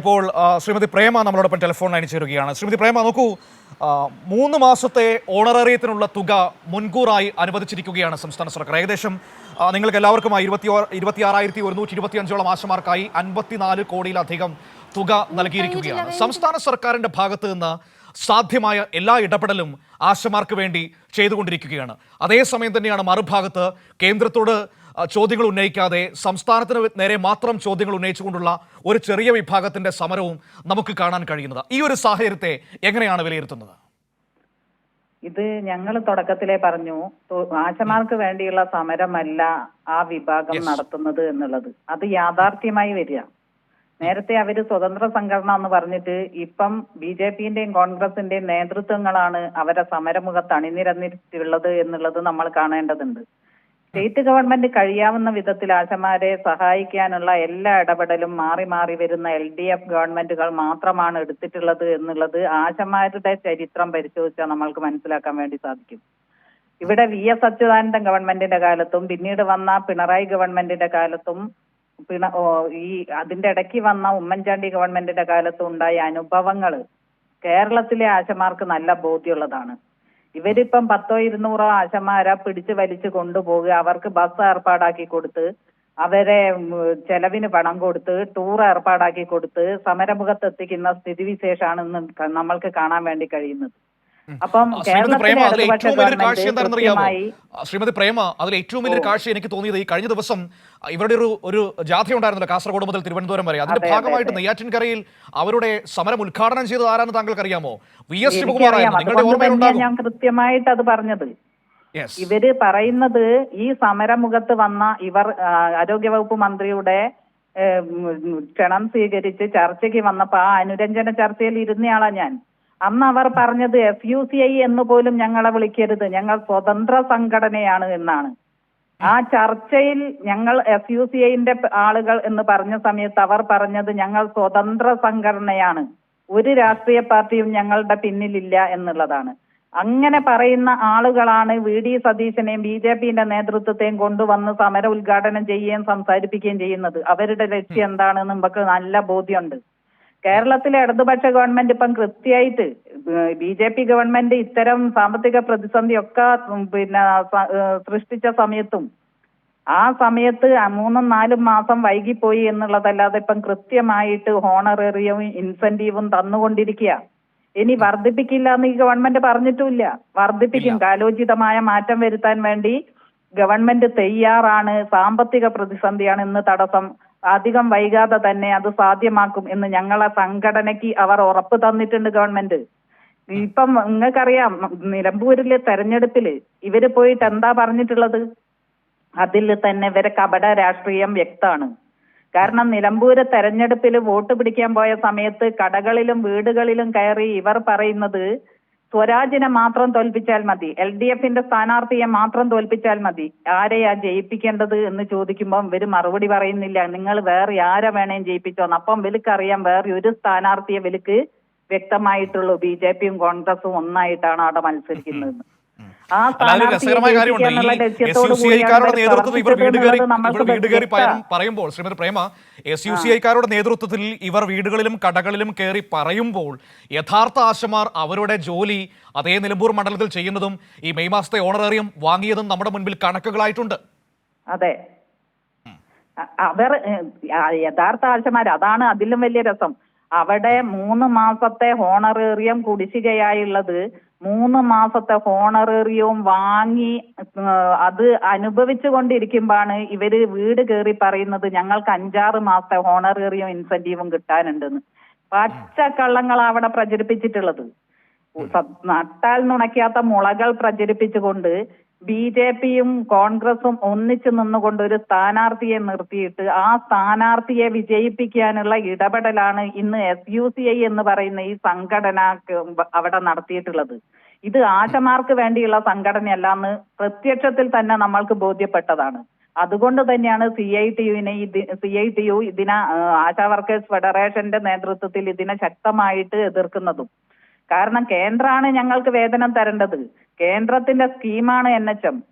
ഇപ്പോൾ ശ്രീമതി പ്രേമ നമ്മളോടൊപ്പം ടെലിഫോൺ ലൈനിൽ ചേരുകയാണ്. ശ്രീമതി പ്രേമ നോക്കൂ മൂന്ന് മാസത്തെ ഓണറേറിയത്തിനുള്ള തുക മുൻകൂറായി അനുവദിച്ചിരിക്കുകയാണ് സംസ്ഥാന സർക്കാർ. ഏകദേശം നിങ്ങൾക്ക് എല്ലാവർക്കും ഇരുപത്തി ഇരുപത്തി ആറായിരത്തി ഒരുന്നൂറ്റി ഇരുപത്തി അഞ്ചോളം ആശമാർക്കായി അൻപത്തിനാല് കോടിയിലധികം തുക നൽകിയിരിക്കുകയാണ്. സംസ്ഥാന സർക്കാരിന്റെ ഭാഗത്ത് നിന്ന് സാധ്യമായ എല്ലാ ഇടപെടലും ആശമാർക്ക് വേണ്ടി ചെയ്തുകൊണ്ടിരിക്കുകയാണ്. അതേസമയം തന്നെയാണ് മറുഭാഗത്ത് കേന്ദ്രത്തോട് ചോദ്യങ്ങൾ ഉന്നയിക്കാതെ സംസ്ഥാനത്തിന് നേരെ മാത്രം ചോദ്യങ്ങൾ ഉന്നയിച്ചുകൊണ്ടുള്ള ഒരു ചെറിയ വിഭാഗത്തിന്റെ സമരവും നമുക്ക് കാണാൻ കഴിയുന്നത്. ഈ ഒരു സാഹചര്യത്തെ എങ്ങനെയാണ് വിലയിരുത്തുന്നത്? ഇത് ഞങ്ങൾ തുടക്കത്തിലേ പറഞ്ഞു ആശമാർക്ക് വേണ്ടിയുള്ള സമരമല്ല ആ വിഭാഗം നടത്തുന്നത് എന്നുള്ളത്. അത് യാഥാർത്ഥ്യമായി വരിക. നേരത്തെ അവർ സ്വതന്ത്ര സംഘടന എന്ന് പറഞ്ഞിട്ട് ഇപ്പം ബി ജെ പിന്റെയും കോൺഗ്രസിന്റെയും നേതൃത്വങ്ങളാണ് അവരെ സമരമുഖത്ത് അണിനിരന്നിട്ടുള്ളത് എന്നുള്ളത് നമ്മൾ കാണേണ്ടതുണ്ട്. സ്റ്റേറ്റ് ഗവൺമെന്റ് കഴിയാവുന്ന വിധത്തിൽ ആശമാരെ സഹായിക്കാനുള്ള എല്ലാ ഇടപെടലും മാറി മാറി വരുന്ന എൽ ഡി എഫ് ഗവൺമെന്റുകൾ മാത്രമാണ് എടുത്തിട്ടുള്ളത് എന്നുള്ളത് ആശമാരുടെ ചരിത്രം പരിശോധിച്ചാൽ നമ്മൾക്ക് മനസ്സിലാക്കാൻ വേണ്ടി സാധിക്കും. ഇവിടെ വി എസ് അച്യുതാനന്ദൻ ഗവൺമെന്റിന്റെ കാലത്തും പിന്നീട് വന്ന പിണറായി ഗവൺമെന്റിന്റെ കാലത്തും പിണ ഓ, ഈ അതിന്റെ ഇടയ്ക്ക് വന്ന ഉമ്മൻചാണ്ടി ഗവൺമെന്റിന്റെ കാലത്ത് ഉണ്ടായ അനുഭവങ്ങൾ കേരളത്തിലെ ആശമാർക്ക് നല്ല ബോധ്യമുള്ളതാണ്. ഇവരിപ്പം പത്തോ ഇരുന്നൂറോ ആശമാരെ പിടിച്ചു വലിച്ചു കൊണ്ടുപോകുക അവർക്ക് ബസ് ഏർപ്പാടാക്കി കൊടുത്ത് അവരെ ചെലവിന് പണം കൊടുത്ത് ടൂർ ഏർപ്പാടാക്കി കൊടുത്ത് സമരമുഖത്ത് എത്തിക്കുന്ന സ്ഥിതിവിശേഷമാണ് ഇന്ന് നമ്മൾക്ക് കാണാൻ വേണ്ടി കഴിയുന്നത്. അപ്പം ശ്രീമതി പ്രേമ അതിൽ ഏറ്റവും വലിയൊരു കാഴ്ച എനിക്ക് തോന്നിയത് ഈ കഴിഞ്ഞ ദിവസം ഇവരുടെ ഒരു ഒരു ജാഥ ഉണ്ടായിരുന്നല്ലോ കാസർഗോഡ് മുതൽ തിരുവനന്തപുരം വരെ. അതിന്റെ അതെ, അതെ, ഭാഗമായിട്ട്. നെയ്യാറ്റിൻകരയിൽ അവരുടെ സമരം ഉദ്ഘാടനം ചെയ്തത് ആരാന്ന് താങ്കൾക്ക് അറിയാമോ വി എസ് ശിവകുമാറായിരുന്നു നിങ്ങളുടെ ഞാൻ കൃത്യമായിട്ട് അത് പറഞ്ഞത്. ഇവർ പറയുന്നത് ഈ സമരമുഖത്ത് വന്ന ഇവർ ആരോഗ്യവകുപ്പ് മന്ത്രിയുടെ ക്ഷണം സ്വീകരിച്ച് ചർച്ചയ്ക്ക് വന്നപ്പോ ആ അനുരഞ്ജന ചർച്ചയിൽ ഇരുന്നയാളാ ഞാൻ. അന്ന് അവർ പറഞ്ഞത് എഫ് യു സി ഐ എന്ന് പോലും ഞങ്ങളെ വിളിക്കരുത്. ഞങ്ങൾ സ്വതന്ത്ര സംഘടനയാണ് എന്നാണ്. ആ ചർച്ചയിൽ ഞങ്ങൾ എഫ് യു സി ഐന്റെ ആളുകൾ എന്ന് പറഞ്ഞ സമയത്ത് അവർ പറഞ്ഞത് ഞങ്ങൾ സ്വതന്ത്ര സംഘടനയാണ്. ഒരു രാഷ്ട്രീയ പാർട്ടിയും ഞങ്ങളുടെ പിന്നിലില്ല എന്നുള്ളതാണ്. അങ്ങനെ പറയുന്ന ആളുകളാണ് വി ഡി സതീശനെയും ബി ജെ പിന്റെ നേതൃത്വത്തെയും കൊണ്ടുവന്ന് സമരം ഉദ്ഘാടനം ചെയ്യുകയും സംസാരിപ്പിക്കുകയും ചെയ്യുന്നത്. അവരുടെ ലക്ഷ്യം എന്താണെന്ന് നമുക്ക് നല്ല ബോധ്യമുണ്ട്. കേരളത്തിലെ ഇടതുപക്ഷ ഗവൺമെന്റ് ഇപ്പം കൃത്യമായിട്ട് ബി ജെ പി ഗവൺമെന്റ് ഇത്തരം സാമ്പത്തിക പ്രതിസന്ധി ഒക്കെ പിന്നെ സൃഷ്ടിച്ച സമയത്തും ആ സമയത്ത് മൂന്നും നാലും മാസം വൈകിപ്പോയി എന്നുള്ളതല്ലാതെ ഇപ്പം കൃത്യമായിട്ട് ഹോണറേറിയവും ഇൻസെന്റീവും തന്നുകൊണ്ടിരിക്കുക. ഇനി വർദ്ധിപ്പിക്കില്ല എന്ന് ഈ ഗവൺമെന്റ് പറഞ്ഞിട്ടുമില്ല. വർദ്ധിപ്പിക്കും. കാലോചിതമായ മാറ്റം വരുത്താൻ വേണ്ടി ഗവൺമെന്റ് തയ്യാറാണ്. സാമ്പത്തിക പ്രതിസന്ധിയാണ് ഇന്ന് തടസ്സം. അധികം വൈകാതെ തന്നെ അത് സാധ്യമാക്കും എന്ന് ഞങ്ങളെ സംഘടനയ്ക്ക് അവർ ഉറപ്പ് തന്നിട്ടുണ്ട് ഗവൺമെന്റ് ഇപ്പം നിങ്ങൾക്കറിയാം നിലമ്പൂരിലെ തെരഞ്ഞെടുപ്പിൽ ഇവർ പോയിട്ട് എന്താ പറഞ്ഞിട്ടുള്ളത്? അതിൽ തന്നെ ഇവരെ കപട രാഷ്ട്രീയം വ്യക്തമാണ്. കാരണം നിലമ്പൂര് തെരഞ്ഞെടുപ്പിൽ വോട്ട് പിടിക്കാൻ പോയ സമയത്ത് കടകളിലും വീടുകളിലും കയറി ഇവർ പറയുന്നത് സ്വരാജിനെ മാത്രം തോൽപ്പിച്ചാൽ മതി. എൽ ഡി എഫിന്റെ സ്ഥാനാർത്ഥിയെ മാത്രം തോൽപ്പിച്ചാൽ മതി. ആരെയാ ജയിപ്പിക്കേണ്ടത് എന്ന് ചോദിക്കുമ്പോൾ ഇവർ മറുപടി പറയുന്നില്ല. നിങ്ങൾ വേറെ ആരെ വേണേം ജയിപ്പിച്ചോന്ന്. അപ്പം വിലക്കറിയാം വേറെ ഒരു സ്ഥാനാർത്ഥിയെ വിലക്ക് വ്യക്തമായിട്ടുള്ളൂ. ബി ജെ പിയും കോൺഗ്രസും ഒന്നായിട്ടാണ് അവിടെ മത്സരിക്കുന്നത് രസകരമായ കാര്യമുണ്ട്. ഈ എസ് യു സി ഐക്കാരുടെ നേതൃത്വത്തിൽ ഇവർ വീട് കയറി ഇവർ വീട് കയറി പറയുമ്പോൾ Shrimati Prema S U C ഐക്കാരുടെ നേതൃത്വത്തിൽ ഇവർ വീടുകളിലും കടകളിലും കയറി പറയുമ്പോൾ യഥാർത്ഥ ആശമാർ അവരുടെ ജോലി അതേ നിലമ്പൂർ മണ്ഡലത്തിൽ ചെയ്യുന്നതും ഈ മെയ് മാസത്തെ ഓണറേറിയം വാങ്ങിയതും നമ്മുടെ മുൻപിൽ കണക്കുകളായിട്ടുണ്ട്. അതെ. അവർ യഥാർത്ഥ ആശമാർ അതാണ് അതിലും വലിയ രസം. അവിടെ മൂന്ന് മാസത്തെ ഹോണറേറിയം കുടിശ്ശികയായുള്ളത് മൂന്ന് മാസത്തെ ഹോണറേറിയവും വാങ്ങി അത് അനുഭവിച്ചു കൊണ്ടിരിക്കുമ്പോഴാണ് ഇവർ വീട് കയറി പറയുന്നത് ഞങ്ങൾക്ക് അഞ്ചാറ് മാസത്തെ ഹോണറേറിയവും ഇൻസെന്റീവും കിട്ടാനുണ്ടെന്ന്. പച്ചക്കള്ളങ്ങൾ അവിടെ പ്രചരിപ്പിച്ചിട്ടുള്ളത്. നട്ടാൽ നുണയ്ക്കാത്ത മുളകൾ പ്രചരിപ്പിച്ചുകൊണ്ട് ബി ജെ പിയും കോൺഗ്രസും ഒന്നിച്ചു നിന്നുകൊണ്ട് ഒരു സ്ഥാനാർത്ഥിയെ നിർത്തിയിട്ട് ആ സ്ഥാനാർത്ഥിയെ വിജയിപ്പിക്കാനുള്ള ഇടപെടലാണ് ഇന്ന് എസ് യു സി ഐ എന്ന് പറയുന്ന ഈ സംഘടന അവിടെ നടത്തിയിട്ടുള്ളത്. ഇത് ആശമാർക്ക് വേണ്ടിയുള്ള സംഘടനയല്ല എന്ന് പ്രത്യക്ഷത്തിൽ തന്നെ നമ്മൾക്ക് ബോധ്യപ്പെട്ടതാണ്. അതുകൊണ്ട് തന്നെയാണ് സി ഐ ടി യുവിനെ സി ഐ ടി യു ഇതിനെ ആശാ വർക്കേഴ്സ് ഫെഡറേഷന്റെ നേതൃത്വത്തിൽ ഇതിനെ ശക്തമായിട്ട് എതിർക്കുന്നതും. കാരണം കേന്ദ്രമാണ് ഞങ്ങൾക്ക് വേതനം തരേണ്ടത്. കേന്ദ്രത്തിന്റെ സ്കീമാണ് എൻ എച്ച് എം.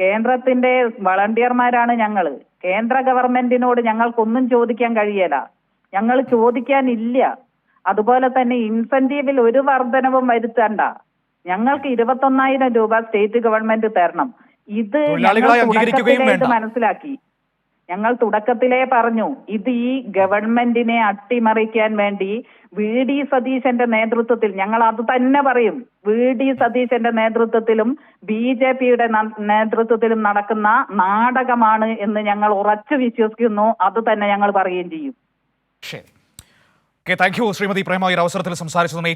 കേന്ദ്രത്തിന്റെ വളണ്ടിയർമാരാണ് ഞങ്ങൾ. കേന്ദ്ര ഗവൺമെന്റിനോട് ഞങ്ങൾക്കൊന്നും ചോദിക്കാൻ കഴിയല. ഞങ്ങൾ ചോദിക്കാനില്ല. അതുപോലെ തന്നെ ഇൻസെന്റീവിൽ ഒരു വർധനവും വരുത്തണ്ട. ഞങ്ങൾക്ക് ഇരുപത്തൊന്നായിരം രൂപ സ്റ്റേറ്റ് ഗവൺമെന്റ് തരണം. ഇത്. മനസ്സിലാക്കി. ഞങ്ങൾ തുടക്കത്തിലേ പറഞ്ഞു ഇത് ഈ ഗവൺമെന്റിനെ അട്ടിമറിക്കാൻ വേണ്ടി വി ഡി സതീശന്റെ നേതൃത്വത്തിൽ ഞങ്ങൾ അത് തന്നെ പറയും വി ഡി സതീശന്റെ നേതൃത്വത്തിലും ബി ജെ പിയുടെ നേതൃത്വത്തിലും നടക്കുന്ന നാടകമാണ് എന്ന് ഞങ്ങൾ ഉറച്ചു വിശ്വസിക്കുന്നു അത് തന്നെ ഞങ്ങൾ പറയുകയും ചെയ്യും. ശരി. Thank you. ശ്രീമതി പ്രേമ ഈ അവസരത്തിൽ സംസാരിച്ചതിന്